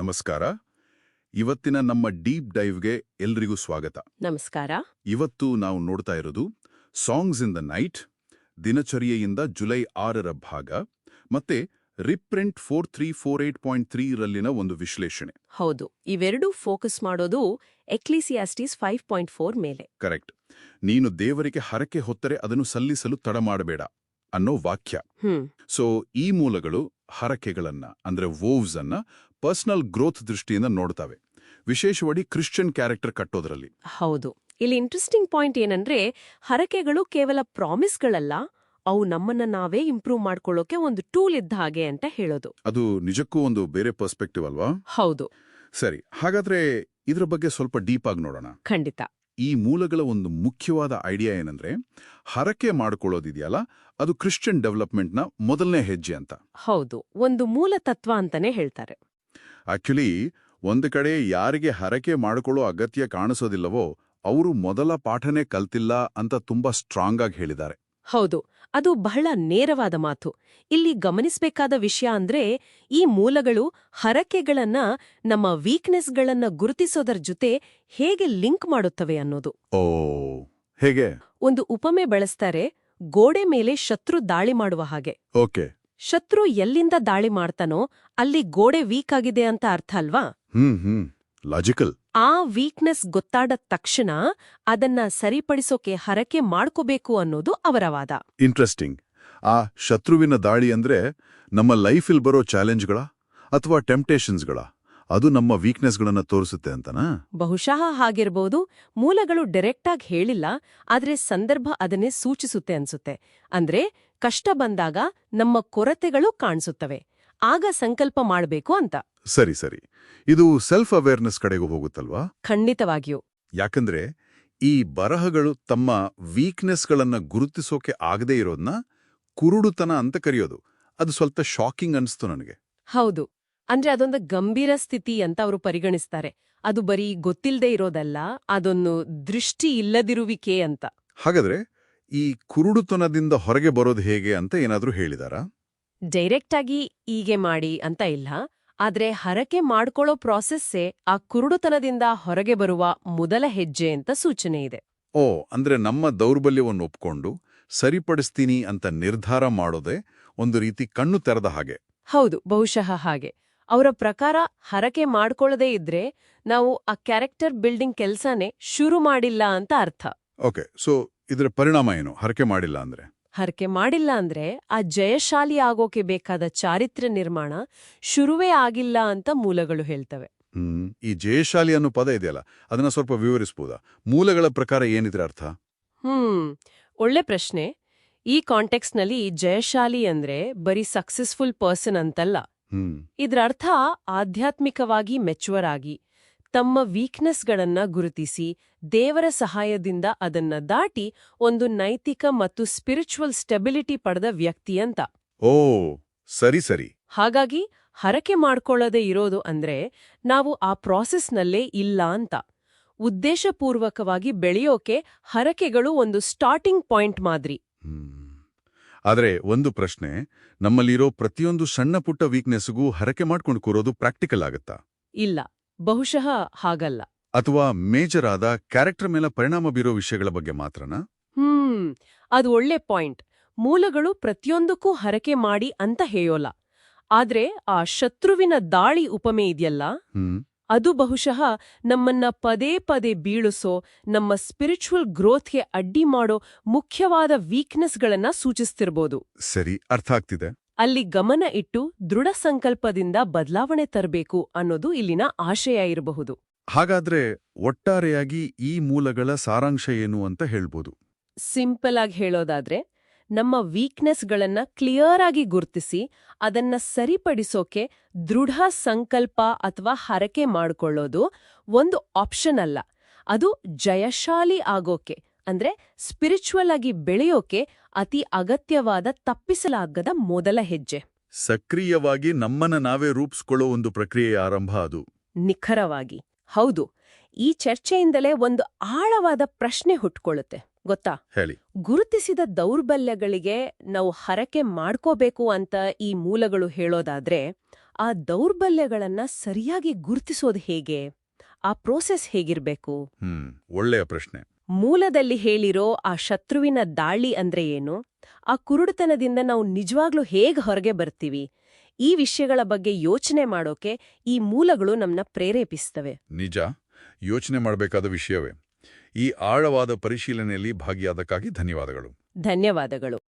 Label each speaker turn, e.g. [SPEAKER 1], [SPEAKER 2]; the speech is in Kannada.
[SPEAKER 1] ನಮಸ್ಕಾರ ಇವತ್ತಿನ ನಮ್ಮ ಡೀಪ್ ಡೈವ್ಗೆ ಎಲ್ರಿಗೂ ಸ್ವಾಗತ.
[SPEAKER 2] ನಮಸ್ಕಾರ.
[SPEAKER 1] ಇವತ್ತು ನಾವು ನೋಡ್ತಾ ಇರೋದು ಸಾಂಗ್ಸ್ ಇನ್ ದ ನೈಟ್ ದಿನಚರ್ಯೆಯಿಂದ ಜುಲೈ ಆರರ ಭಾಗ ಮತ್ತೆ reprint four three four eight point three ರಲ್ಲಿನ ಒಂದು ವಿಶ್ಲೇಷಣೆ.
[SPEAKER 2] ಹೌದು ಇವೆರಡೂ ಫೋಕಸ್ ಮಾಡೋದು ಎಕ್ಲಿಸಿಯಾಸ್ಟಿಸ್ ಫೈವ್ ಪಾಯಿಂಟ್ ಫೋರ್ ಮೇಲೆ.
[SPEAKER 1] ಕರೆಕ್ಟ್. ನೀನು ದೇವರಿಗೆ ಹರಕೆ ಹೊತ್ತರೆ ಅದನ್ನು ಸಲ್ಲಿಸಲು ತಡ ಮಾಡಬೇಡ ಅನ್ನೋ ವಾಕ್ಯ. ಸೊ ಈ ಮೂಲಗಳು ಹರಕೆಗಳನ್ನ ಅಂದ್ರೆ ವೋವ್ಸ್ ಅನ್ನ ಪರ್ಸನಲ್ ಗ್ರೋತ್ ದೃಷ್ಟಿಯಿಂದ ನೋಡ್ತವೆ. ವಿಶೇಷವಾಗಿ ಕ್ರಿಶ್ಚಿಯನ್ ಕ್ಯಾರೆಕ್ಟರ್ ಕಟ್ಟೋದ್ರಲ್ಲಿ.
[SPEAKER 2] ಹೌದು. ಇಲ್ಲಿ ಇಂಟ್ರೆಸ್ಟಿಂಗ್ ಪಾಯಿಂಟ್ ಏನಂದ್ರೆ ಹರಕೆಗಳು ಕೇವಲ ಪ್ರಾಮಿಸ್ಗಳಲ್ಲ ಅವು ನಮ್ಮನ್ನ ನಾವೇ ಇಂಪ್ರೂವ್ ಮಾಡ್ಕೊಳ್ಳೋಕೆ ಒಂದು ಟೂಲ್ ಇದ್ದ ಹಾಗೆ ಅಂತ ಹೇಳೋದು.
[SPEAKER 1] ಅದು ನಿಜಕ್ಕೂ ಒಂದು ಬೇರೆ ಪರ್ಸ್ಪೆಕ್ಟಿವ್ ಅಲ್ವಾ?
[SPEAKER 2] ಹೌದು.
[SPEAKER 1] ಸರಿ ಹಾಗಾದ್ರೆ ಇದ್ರ ಬಗ್ಗೆ ಸ್ವಲ್ಪ ಡೀಪ್ ಆಗಿ ನೋಡೋಣ.
[SPEAKER 2] ಖಂಡಿತ.
[SPEAKER 1] ಈ ಮೂಲಗಳ ಒಂದು ಮುಖ್ಯವಾದ ಐಡಿಯಾ ಏನಂದ್ರೆ ಹರಕೆ ಮಾಡ್ಕೊಳ್ಳೋದಿದೆಯಲ್ಲ ಅದು ಕ್ರಿಶ್ಚಿಯನ್ ಡೆವಲಪ್ಮೆಂಟ್ನ ಮೊದಲನೇ ಹೆಜ್ಜೆ ಅಂತ.
[SPEAKER 2] ಹೌದು ಒಂದು ಮೂಲ ತತ್ವ ಅಂತಾನೆ ಹೇಳ್ತಾರೆ.
[SPEAKER 1] ಆಕ್ಚುಲಿ ಒಂದು ಕಡೆ ಯಾರಿಗೆ ಹರಕೆ ಮಾಡಿಕೊಳ್ಳೋ ಅಗತ್ಯ ಕಾಣಿಸೋದಿಲ್ಲವೋ ಅವರು ಮೊದಲ ಪಾಠನೇ ಕಲ್ತಿಲ್ಲ ಅಂತ ತುಂಬಾ ಸ್ಟ್ರಾಂಗ್ ಆಗಿ ಹೇಳಿದ್ದಾರೆ.
[SPEAKER 2] ಹೌದು ಅದು ಬಹಳ ನೇರವಾದ ಮಾತು. ಇಲ್ಲಿ ಗಮನಿಸಬೇಕಾದ ವಿಷಯ ಅಂದ್ರೆ ಈ ಮೂಲಗಳು ಹರಕೆಗಳನ್ನ ನಮ್ಮ ವೀಕ್ನೆಸ್ಗಳನ್ನ ಗುರುತಿಸೋದರ ಜೊತೆ ಹೇಗೆ ಲಿಂಕ್ ಮಾಡುತ್ತವೆ ಅನ್ನೋದು.
[SPEAKER 1] ಓ ಹೇಗೆ?
[SPEAKER 2] ಒಂದು ಉಪಮೆ ಬಳಸ್ತಾರೆ ಗೋಡೆ ಮೇಲೆ ಶತ್ರು ದಾಳಿ ಮಾಡುವ ಹಾಗೆ.
[SPEAKER 1] ಓಕೆ.
[SPEAKER 2] ಶತ್ರು ಎಲ್ಲಿಂದ ದಾಳಿ ಮಾಡ್ತಾನೋ ಅಲ್ಲಿ ಗೋಡೆ ವೀಕ್ ಆಗಿದೆ ಅಂತ ಅರ್ಥ ಅಲ್ವಾ?
[SPEAKER 1] ಹ್ಮ್ ಹ್ಮ್. ಲಾಜಿಕಲ್
[SPEAKER 2] ಆ ವೀಕ್ನೆಸ್ ಗೊತ್ತಾದ ತಕ್ಷಣ ಅದನ್ನ ಸರಿಪಡಿಸೋಕೆ ಹರಕೆ ಮಾಡ್ಕೋಬೇಕು ಅನ್ನೋದು ಅವರ ವಾದ.
[SPEAKER 1] ಇಂಟ್ರೆಸ್ಟಿಂಗ್ ಆ ಶತ್ರುವಿನ ದಾಳಿ ಅಂದ್ರೆ ನಮ್ಮ ಲೈಫಿಲ್ ಬರೋ ಚಾಲೆಂಜ್ಗಳ ಅಥವಾ ಟೆಂಪ್ಟೇಷನ್ಸ್ಗಳ. ಅದು ನಮ್ಮ ವೀಕ್ನೆಸ್ಗಳನ್ನ ತೋರಿಸುತ್ತೆ ಅಂತನಾ?
[SPEAKER 2] ಬಹುಶಃ ಹಾಗಿರ್ಬೋದು. ಮೂಲಗಳು ಡೈರೆಕ್ಟಾಗಿ ಹೇಳಿಲ್ಲ ಆದ್ರೆ ಸಂದರ್ಭ ಅದನ್ನೇ ಸೂಚಿಸುತ್ತೆ ಅನ್ಸುತ್ತೆ. ಅಂದ್ರೆ ಕಷ್ಟ ಬಂದಾಗ ನಮ್ಮ ಕೊರತೆಗಳು ಕಾಣಿಸುತ್ತವೆ. ಆಗ ಸಂಕಲ್ಪ ಮಾಡಬೇಕು ಅಂತ.
[SPEAKER 1] ಸರಿ ಸರಿ. ಇದು ಸೆಲ್ಫ್ ಅವೇರ್ನೆಸ್ ಕಡೆಗೂ ಹೋಗುತ್ತಲ್ವಾ?
[SPEAKER 2] ಖಂಡಿತವಾಗಿಯೂ.
[SPEAKER 1] ಯಾಕಂದ್ರೆ ಈ ಬರಹಗಳು ತಮ್ಮ ವೀಕ್ನೆಸ್ಗಳನ್ನ ಗುರುತಿಸೋಕೆ ಆಗದೇ ಇರೋದ್ನ ಕುರುಡುತನ ಅಂತ ಕರೆಯೋದು. ಅದು ಸ್ವಲ್ಪ ಶಾಕಿಂಗ್ ಅನಿಸ್ತು ನನಗೆ.
[SPEAKER 2] ಹೌದು. ಅಂದ್ರೆ ಅದೊಂದು ಗಂಭೀರ ಸ್ಥಿತಿ ಅಂತ ಅವರು ಪರಿಗಣಿಸ್ತಾರೆ. ಅದು ಬರೀ ಗೊತ್ತಿಲ್ಲದೆ ಇರೋದಲ್ಲ ಅದೊಂದು ದೃಷ್ಟಿ ಇಲ್ಲದಿರುವಿಕೆ ಅಂತ.
[SPEAKER 1] ಹಾಗಾದ್ರೆ ಈ ಕುರುಡುತನದಿಂದ ಹೊರಗೆ ಬರೋದು ಹೇಗೆ ಅಂತ ಏನಾದರೂ ಹೇಳಿದಾರಾ?
[SPEAKER 2] ಡೈರೆಕ್ಟ್ ಆಗಿ ಹೀಗೆ ಮಾಡಿ ಅಂತ ಇಲ್ಲ. ಆದ್ರೆ ಹರಕೆ ಮಾಡ್ಕೊಳ್ಳೋ ಪ್ರಾಸೆಸ್ಸೇ ಆ ಕುರುಡುತನದಿಂದ ಹೊರಗೆ ಬರುವ ಮೊದಲ ಹೆಜ್ಜೆ ಅಂತ ಸೂಚನೆ ಇದೆ.
[SPEAKER 1] ಓ ಅಂದ್ರೆ ನಮ್ಮ ದೌರ್ಬಲ್ಯವನ್ನು ಒಪ್ಕೊಂಡು ಸರಿಪಡಿಸ್ತೀನಿ ಅಂತ ನಿರ್ಧಾರ ಮಾಡೋದೇ ಒಂದು ರೀತಿ ಕಣ್ಣು ತೆರೆದ ಹಾಗೆ.
[SPEAKER 2] ಹೌದು ಬಹುಶಃ ಹಾಗೆ. ಅವರ ಪ್ರಕಾರ ಹರಕೆ ಮಾಡ್ಕೊಳ್ಳದೇ ಇದ್ರೆ ನಾವು ಆ ಕ್ಯಾರೆಕ್ಟರ್ ಬಿಲ್ಡಿಂಗ್ ಕೆಲ್ಸನೇ ಶುರು ಮಾಡಿಲ್ಲ ಅಂತ ಅರ್ಥ.
[SPEAKER 1] ಓಕೆ ಸೊ ಇದರ ಪರಿಣಾಮ ಏನು? ಹರಕೆ ಮಾಡಿಲ್ಲ ಅಂದ್ರೆ?
[SPEAKER 2] ಹರಕೆ ಮಾಡಿಲ್ಲ ಅಂದ್ರೆ ಆ ಜಯಶಾಲಿ ಆಗೋಕೆ ಬೇಕಾದ ಚಾರಿತ್ರ್ಯ ನಿರ್ಮಾಣ ಶುರುವೇ ಆಗಿಲ್ಲ ಅಂತ ಮೂಲಗಳು ಹೇಳ್ತವೆ.
[SPEAKER 1] ಈ ಜಯಶಾಲಿ ಅನ್ನೋ ಪದ ಇದೆಯಲ್ಲ ಅದನ್ನ ಸ್ವಲ್ಪ ವಿವರಿಸಬಹುದಾ ಮೂಲಗಳ ಪ್ರಕಾರ ಏನಿದ್ರ ಅರ್ಥ?
[SPEAKER 2] ಹ್ಮ್ ಒಳ್ಳೆ ಪ್ರಶ್ನೆ. ಈ ಕಾಂಟೆಕ್ಸ್ನಲ್ಲಿ ಜಯಶಾಲಿ ಅಂದ್ರೆ ಬರೀ ಸಕ್ಸಸ್ಫುಲ್ ಪರ್ಸನ್ ಅಂತಲ್ಲ. ಇದ್ರ ಅರ್ಥ ಆಧ್ಯಾತ್ಮಿಕವಾಗಿ ಮೆಚುವರ್ ಆಗಿ ತಮ್ಮ ವೀಕ್ನೆಸ್ಗಳನ್ನ ಗುರುತಿಸಿ ದೇವರ ಸಹಾಯದಿಂದ ಅದನ್ನ ದಾಟಿ ಒಂದು ನೈತಿಕ ಮತ್ತು ಸ್ಪಿರಿಚುವಲ್ ಸ್ಟೆಬಿಲಿಟಿ ಪಡೆದ ವ್ಯಕ್ತಿ ಅಂತ.
[SPEAKER 1] ಓ ಸರಿ ಸರಿ.
[SPEAKER 2] ಹಾಗಾಗಿ ಹರಕೆ ಮಾಡ್ಕೊಳ್ಳದೆ ಇರೋದು ಅಂದ್ರೆ ನಾವು ಆ ಪ್ರಾಸೆಸ್ನಲ್ಲೇ ಇಲ್ಲ ಅಂತ. ಉದ್ದೇಶಪೂರ್ವಕವಾಗಿ ಬೆಳೆಯೋಕೆ ಹರಕೆಗಳು ಒಂದು ಸ್ಟಾರ್ಟಿಂಗ್ ಪಾಯಿಂಟ್ ಮಾದರಿ.
[SPEAKER 1] ಆದರೆ ಆದ್ರೆ ಒಂದು ಪ್ರಶ್ನೆ ನಮ್ಮಲ್ಲಿರೋ ಪ್ರತಿಯೊಂದು ಸಣ್ಣ ಪುಟ್ಟ ವೀಕ್ನೆಸ್ಗೂ ಹರಕೆ ಮಾಡ್ಕೊಂಡು ಕೂರೋದು ಪ್ರಾಕ್ಟಿಕಲ್ ಆಗತ್ತಾ?
[SPEAKER 2] ಇಲ್ಲ. ಬಹುಶಃ ಹಾಗಲ್ಲ.
[SPEAKER 1] ಅಥವಾ ಮೇಜರ್ ಆದ ಕ್ಯಾರೆಕ್ಟರ್ ಮೇಲೆ ಪರಿಣಾಮ ಬೀರೋ ವಿಷಯಗಳ ಬಗ್ಗೆ ಮಾತ್ರನಾ?
[SPEAKER 2] ಹ್ಮ್ ಅದು ಒಳ್ಳೆ ಪಾಯಿಂಟ್. ಮೂಲಗಳು ಪ್ರತಿಯೊಂದಕ್ಕೂ ಹರಕೆ ಮಾಡಿ ಅಂತ ಹೇಯೋಲ್ಲ. ಆದ್ರೆ ಆ ಶತ್ರುವಿನ ದಾಳಿ ಉಪಮೆ ಇದೆಯಲ್ಲ? ಅದು ಬಹುಶಃ ನಮ್ಮನ್ನ ಪದೇ ಪದೇ ಬೀಳಿಸೋ ನಮ್ಮ ಸ್ಪಿರಿಚುವಲ್ ಗ್ರೋತ್ಗೆ ಅಡ್ಡಿ ಮಾಡೋ ಮುಖ್ಯವಾದ ವೀಕ್ನೆಸ್ಗಳನ್ನ ಸೂಚಿಸ್ತಿರ್ಬೋದು.
[SPEAKER 1] ಸರಿ ಅರ್ಥ ಆಗ್ತಿದೆ.
[SPEAKER 2] ಅಲ್ಲಿ ಗಮನ ಇಟ್ಟು ದೃಢ ಸಂಕಲ್ಪದಿಂದ ಬದಲಾವಣೆ ತರಬೇಕು ಅನ್ನೋದು ಇಲ್ಲಿನ ಆಶಯ ಇರಬಹುದು.
[SPEAKER 1] ಹಾಗಾದ್ರೆ ಒಟ್ಟಾರೆಯಾಗಿ ಈ ಮೂಲಗಳ ಸಾರಾಂಶ ಏನು ಅಂತ ಹೇಳ್ಬೋದು?
[SPEAKER 2] ಸಿಂಪಲ್ ಆಗಿ ಹೇಳೋದಾದ್ರೆ ನಮ್ಮ ವೀಕ್ನೆಸ್ಗಳನ್ನ ಕ್ಲಿಯರ್ ಆಗಿ ಗುರ್ತಿಸಿ ಅದನ್ನ ಸರಿಪಡಿಸೋಕೆ ದೃಢ ಸಂಕಲ್ಪ ಅಥವಾ ಹರಕೆ ಮಾಡಿಕೊಳ್ಳೋದು ಒಂದು ಆಪ್ಷನ್ ಅಲ್ಲ. ಅದು ಜಯಶಾಲಿ ಆಗೋಕೆ ಅಂದ್ರೆ ಸ್ಪಿರಿಚುವಲ್ ಆಗಿ ಬೆಳೆಯೋಕೆ ಅತಿ ಅಗತ್ಯವಾದ ತಪ್ಪಿಸಲಾಗದ ಮೊದಲ ಹೆಜ್ಜೆ.
[SPEAKER 1] ಸಕ್ರಿಯವಾಗಿ ನಮ್ಮನ್ನ ನಾವೇ ರೂಪಿಸ್ಕೊಳ್ಳೋ ಒಂದು ಪ್ರಕ್ರಿಯೆ ಆರಂಭ ಅದು.
[SPEAKER 2] ನಿಖರವಾಗಿ. ಹೌದು ಈ ಚರ್ಚೆಯಿಂದಲೇ ಒಂದು ಆಳವಾದ ಪ್ರಶ್ನೆ ಹುಟ್ಕೊಳ್ಳುತ್ತೆ. ಗೊತ್ತಾ?
[SPEAKER 1] ಹೇಳಿ.
[SPEAKER 2] ಗುರುತಿಸಿದ ದೌರ್ಬಲ್ಯಗಳಿಗೆ ನಾವು ಹರಕೆ ಮಾಡ್ಕೋಬೇಕು ಅಂತ ಈ ಮೂಲಗಳು ಹೇಳೋದಾದ್ರೆ ಆ ದೌರ್ಬಲ್ಯಗಳನ್ನ ಸರಿಯಾಗಿ ಗುರುತಿಸೋದು ಹೇಗೆ? ಆ ಪ್ರೋಸೆಸ್ ಹೇಗಿರ್ಬೇಕು?
[SPEAKER 1] ಒಳ್ಳೆಯ ಪ್ರಶ್ನೆ.
[SPEAKER 2] ಮೂಲದಲ್ಲಿ ಹೇಳಿರೋ ಆ ಶತ್ರುವಿನ ದಾಳಿ ಅಂದ್ರೆ ಏನು? ಆ ಕುರುಡುತನದಿಂದ ನಾವು ನಿಜವಾಗ್ಲೂ ಹೇಗೆ ಹೊರಗೆ ಬರ್ತೀವಿ? ಈ ವಿಷಯಗಳ ಬಗ್ಗೆ ಯೋಚನೆ ಮಾಡೋಕೆ ಈ ಮೂಲಗಳು ನಮ್ಮನ್ನ ಪ್ರೇರೇಪಿಸ್ತವೆ.
[SPEAKER 1] ನಿಜ. ಯೋಚನೆ ಮಾಡಬೇಕಾದ ವಿಷಯವೇ. ಈ ಆಳವಾದ ಪರಿಶೀಲನೆಯಲ್ಲಿ ಭಾಗಿಯಾದಕ್ಕಾಗಿ ಧನ್ಯವಾದಗಳು.
[SPEAKER 2] ಧನ್ಯವಾದಗಳು.